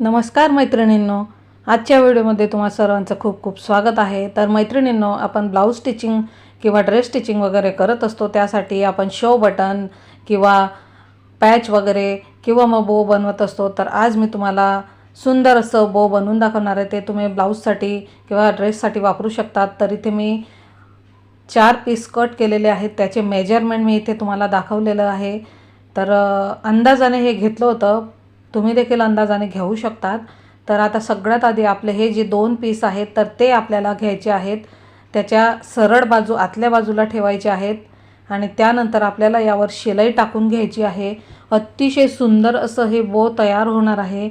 नमस्कार मैत्रिणींनो. आजच्या व्हिडिओमध्ये तुम्हा सर्वांचं खूप खूप स्वागत आहे. तर मैत्रिणींनो आपण ब्लाऊज स्टिचिंग किंवा ड्रेस स्टिचिंग वगैरे करत असतो. त्यासाठी आपण शो बटन किंवा पॅच वगैरे किंवा मग बो बनवत असतो. तर आज मी तुम्हाला सुंदर असं बो बनवून दाखवणार आहे. ते तुम्ही ब्लाऊजसाठी किंवा ड्रेससाठी वापरू शकतात. तर इथे मी चार पीस कट केलेले आहेत. त्याचे मेजरमेंट मी इथे तुम्हाला दाखवलेलं आहे. तर अंदाजाने हे घेतलं होतं. तुम्ही देखील अंदाजाने घेऊ शकतात. तर आता सगळ्यात आधी आपले हे जे दोन पीस आहेत तर ते आपल्याला घ्यायचे आहेत. त्याच्या सरळ बाजू आतल्या बाजूला ठेवायचे आहेत. आणि त्यानंतर आपल्याला यावर शिलाई टाकून घ्यायची आहे. अतिशय सुंदर असं हे बो तयार होणार आहे.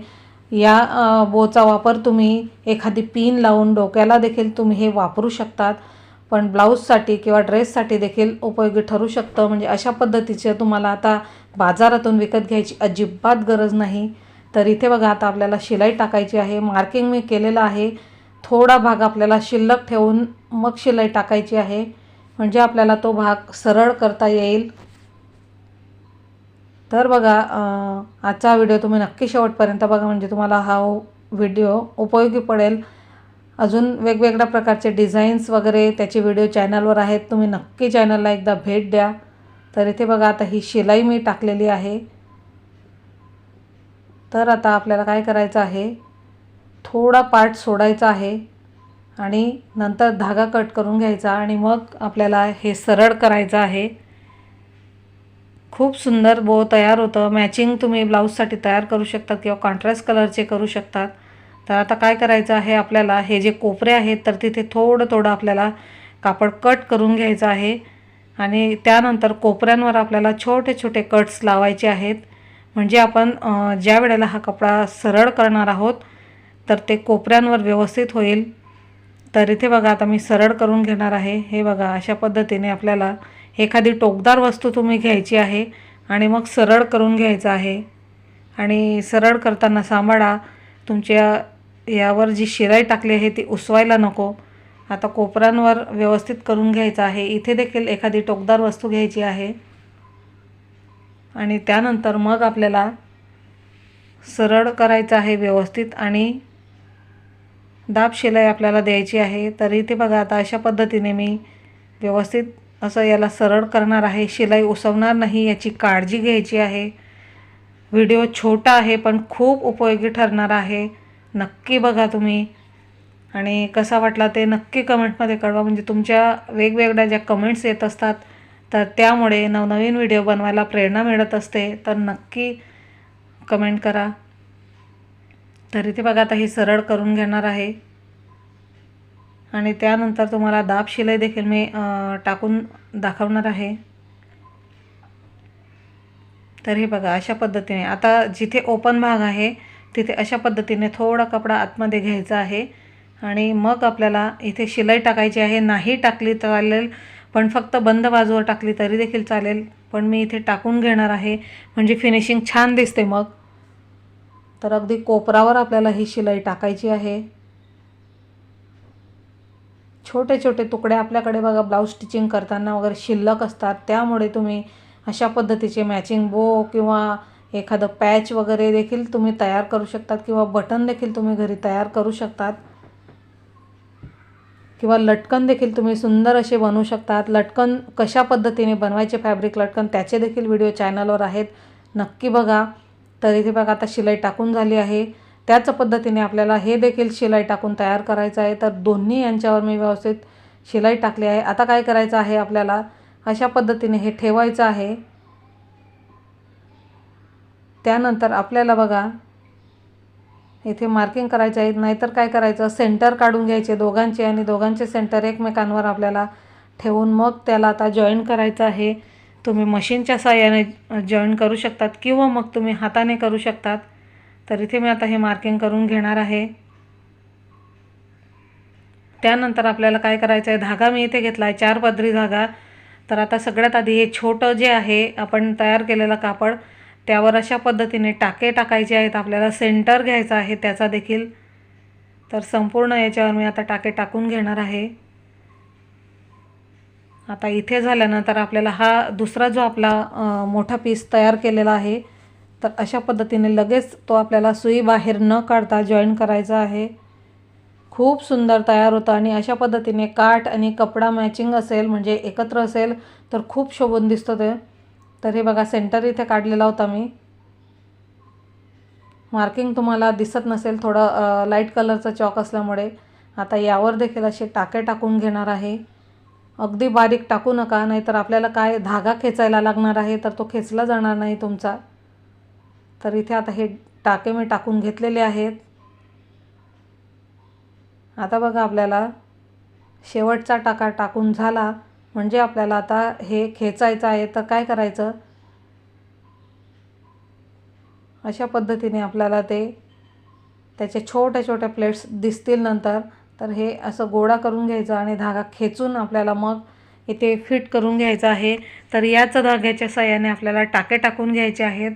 या बोचा वापर तुम्ही एखादी पिन लावून डोक्याला देखील तुम्ही हे वापरू शकतात. पण ब्लाऊजसाठी किंवा ड्रेससाठी देखील उपयोगी ठरू शकतं. म्हणजे अशा पद्धतीचे तुम्हाला आता बाजारातून विकत घ्यायची अजिबात गरज नाही. तर इथे बघा आता आपल्याला शिलाई टाकायची आहे. मार्किंग मी केलेलं आहे. थोडा भाग आपल्याला शिल्लक ठेवून मग शिलाई टाकायची आहे. म्हणजे आपल्याला तो भाग सरळ करता येईल. तर बघा आजचा व्हिडिओ तुम्ही नक्की शेवटपर्यंत बघा. म्हणजे तुम्हाला हा व्हिडिओ उपयोगी पडेल. अजून वेगवेगळ्या प्रकारचे डिझाईन्स वगैरे त्याचे व्हिडिओ चॅनलवर आहेत. तुम्ही नक्की चॅनलला एकदा भेट द्या. तर इथे बघा आता ही शिलाई मी टाकलेली आहे. तर आता आपल्याला काय करायचं आहे? थोडा पार्ट सोडायचा आहे आणि नंतर धागा कट करून घ्यायचा आणि मग आपल्याला हे सरळ करायचं आहे. खूप सुंदर बो तयार होतं. मॅचिंग तुम्ही ब्लाऊजसाठी तयार करू शकतात किंवा कॉन्ट्रास्ट कलरचे करू शकतात. तर आता काय करायचं आहे आपल्याला? हे जे कोपरे आहेत तर तिथे थोडं थोडं आपल्याला कापड कट करून घ्यायचं आहे. आणि त्यानंतर कोपऱ्यांवर आपल्याला छोटे छोटे कट्स लावायचे आहेत. म्हणजे आपण ज्या वेळेला हा कपडा सरळ करणार आहोत तर ते कोपऱ्यांवर व्यवस्थित होईल. तर इथे बघा आता मी सरळ करून घेणार आहे. हे बघा अशा पद्धतीने आपल्याला एखादी टोकदार वस्तू तुम्ही घ्यायची आहे आणि मग सरळ करून घ्यायचं आहे. आणि सरळ करताना सांभाळा. तुमच्या यावर जी शिराई टाकली आहे ती उसवायला नको. आता कोपऱ्यांवर व्यवस्थित करून घ्यायचं आहे. इथे देखील एखादी टोकदार वस्तू घ्यायची आहे. आणि त्यानंतर मग आपल्याला सरळ करायचं आहे व्यवस्थित आणि दाब शिलाई आपल्याला द्यायची आहे. तर इथे बघा आता अशा पद्धतीने मी व्यवस्थित असं याला सरळ करणार आहे. शिलाई उसवणार नाही याची काळजी घ्यायची आहे. व्हिडिओ छोटा आहे पण खूप उपयोगी ठरणार आहे. नक्की बघा तुम्ही. आणि कसा वाटला ते नक्की कमेंटमध्ये कळवा. म्हणजे तुमच्या वेगवेगळ्या ज्या कमेंट्स येत असतात तर त्यामुळे नवनवीन व्हिडिओ बनवायला प्रेरणा मिळत असते तर नक्की कमेंट करा. तर इथे बघा आता हे सरळ करून घेणार आहे. आणि त्यानंतर तुम्हाला दाब शिलाई देखील मी टाकून दाखवणार आहे. तर हे बघा अशा पद्धतीने. आता जिथे ओपन भाग आहे तिथे अशा पद्धतीने थोडा कपडा आतमध्ये घ्यायचा आहे. आणि मग आपल्याला इथे शिलाई टाकायची आहे. नाही टाकली तर चालेल पण फक्त बंद बाजूवर टाकली तरी देखील चालेल. पण मी इथे टाकून घेणार आहे. म्हणजे फिनिशिंग छान दिसते मग. तर अगदी कोपरावर आपल्याला ही शिलाई टाकायची आहे. छोटे छोटे तुकडे आपल्याकडे बघा ब्लाऊज स्टिचिंग करताना वगैरे शिल्लक असतात. त्यामुळे तुम्ही अशा पद्धतीचे मॅचिंग बो किंवा एखादं पॅच वगैरे देखील तुम्ही तयार करू शकतात किंवा बटन देखील तुम्ही घरी तयार करू शकतात. किंवा लटकन देखील तुम्ही सुंदर असे बनवू शकतात. लटकन कशा पद्धतीने बनवायचे फॅब्रिक लटकन त्याचे देखील व्हिडिओ चॅनलवर आहेत. नक्की बघा. तर इथे बघा आता शिलाई टाकून झाली आहे. त्याच पद्धतीने आपल्याला हे देखील शिलाई टाकून तयार करायचं आहे. तर दोन्ही यांच्यावर मी व्यवस्थित शिलाई टाकली आहे. आता काय करायचं आहे आपल्याला? अशा पद्धतीने हे ठेवायचं आहे. त्यानंतर आपल्याला बघा इथे मार्किंग करायचं आहे नाहीतर काय करायचं? सेंटर काढून घ्यायचे दोघांचे आणि दोघांचे सेंटर एकमेकांवर आपल्याला ठेवून मग त्याला आता जॉईन करायचं आहे. तुम्ही मशीनच्या साहाय्याने जॉईन करू शकतात किंवा मग तुम्ही हाताने करू शकतात. तर इथे मी आता हे मार्किंग करून घेणार आहे. त्यानंतर आपल्याला काय करायचं आहे? धागा मी इथे घेतला आहे चार पदरी धागा. तर आता सगळ्यात आधी हे छोटं जे आहे आपण तयार केलेलं कापड त्यावर अशा पद्धतीने टाके टाकायचे आहेत. आपल्याला सेंटर घ्यायचा आहे त्याचा देखील. तर संपूर्ण याच्यावर मी आता टाके टाकून घेणार आहे. आता इथे झाल्यानंतर आपल्याला हा दुसरा जो आपला मोठा पीस तयार केलेला आहे तर अशा पद्धतीने लगेच तो आपल्याला सुई बाहेर न काढता जॉईन करायचा आहे. खूप सुंदर तयार होतं आणि अशा पद्धतीने काठ आणि कपडा मॅचिंग असेल म्हणजे एकत्र असेल तर खूप शोभून दिसतं ते. तर हे बघा सेंटर इथे काढलेला होता मी. मार्किंग तुम्हाला दिसत नसेल थोडं लाइट कलरचा चॉक असल्यामुळे. आता यावर देखील असे टाके टाकून घेणार आहे. अगदी बारीक टाकू नका नाहीतर आपल्याला काय धागा खेचायला लागणार आहे तर तो खेचला जाणार नाही तुमचा. तर इथे आता हे टाके मी टाकून घेतलेले आहेत. आता बघा आपल्याला शेवटचा टाका टाकून झाला. म्हणजे आपल्याला आता हे खेचायचं आहे तर काय करायचं? अशा पद्धतीने आपल्याला ते त्याचे छोट्या छोट्या प्लेट्स दिसतील नंतर तर हे असं गोळा करून घ्यायचं आणि धागा खेचून आपल्याला मग इथे फिट करून घ्यायचं आहे. तर याच धाग्याच्या साह्याने आपल्याला टाके टाकून घ्यायचे आहेत.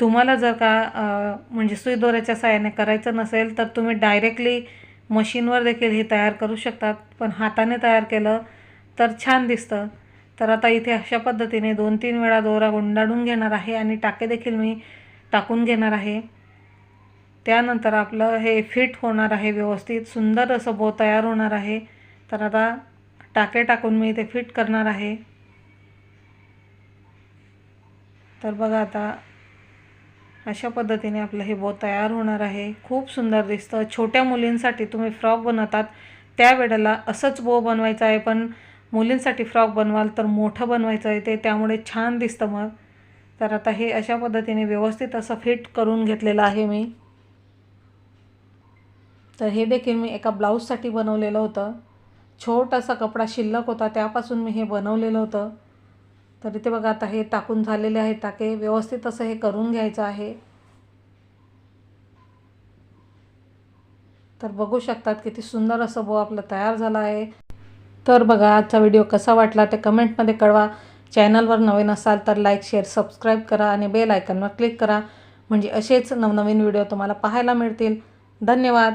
तुम्हाला जर का म्हणजे सुई दोऱ्याच्या साह्याने करायचं नसेल तर तुम्ही डायरेक्टली मशीनवर देखील हे तयार करू शकतात. पण हाताने तयार केलं तर छान दिसतं. तर आता इथे अशा पद्धतीने दोन तीन वेळा दोरा गुंडाळून घेणार आहे आणि टाके देखील मी टाकून घेणार आहे. त्यानंतर आपलं हे फिट होणार आहे व्यवस्थित सुंदर असं बो तयार होणार आहे. तर आता टाके टाकून मी इथे फिट करणार आहे. तर बघा आता अशा पद्धतीने आपलं हे बो तयार होणार आहे. खूप सुंदर दिसतं. छोट्या मुलींसाठी तुम्ही फ्रॉक बनवतात त्यावेळेला असंच बो बनवायचं आहे. पण मुलींसाठी फ्रॉक बनवाल तर मोठं बनवायचं आहे ते त्यामुळे छान दिसतं मग. तर आता हे अशा पद्धतीने व्यवस्थित असं फिट करून घेतलेलं आहे मी. तर हे देखील मी एका ब्लाऊजसाठी बनवलेलं होतं. छोटासा कपडा शिल्लक होता त्यापासून मी हे बनवलेलं होतं. तर इथे बघा आता हे टाकून झालेले आहे टाके. व्यवस्थित असं हे करून घ्यायचं आहे. तर बघू शकतात किती सुंदर असं बो आपलं तयार झालं आहे. तर बघा आजचा व्हिडिओ कसा वाटला ते कमेंटमध्ये कळवा. चॅनलवर नवीन असाल तर लाईक शेअर सबस्क्राईब करा आणि बेल आयकनवर क्लिक करा. म्हणजे असेच नवनवीन व्हिडिओ तुम्हाला पाहायला मिळतील. धन्यवाद.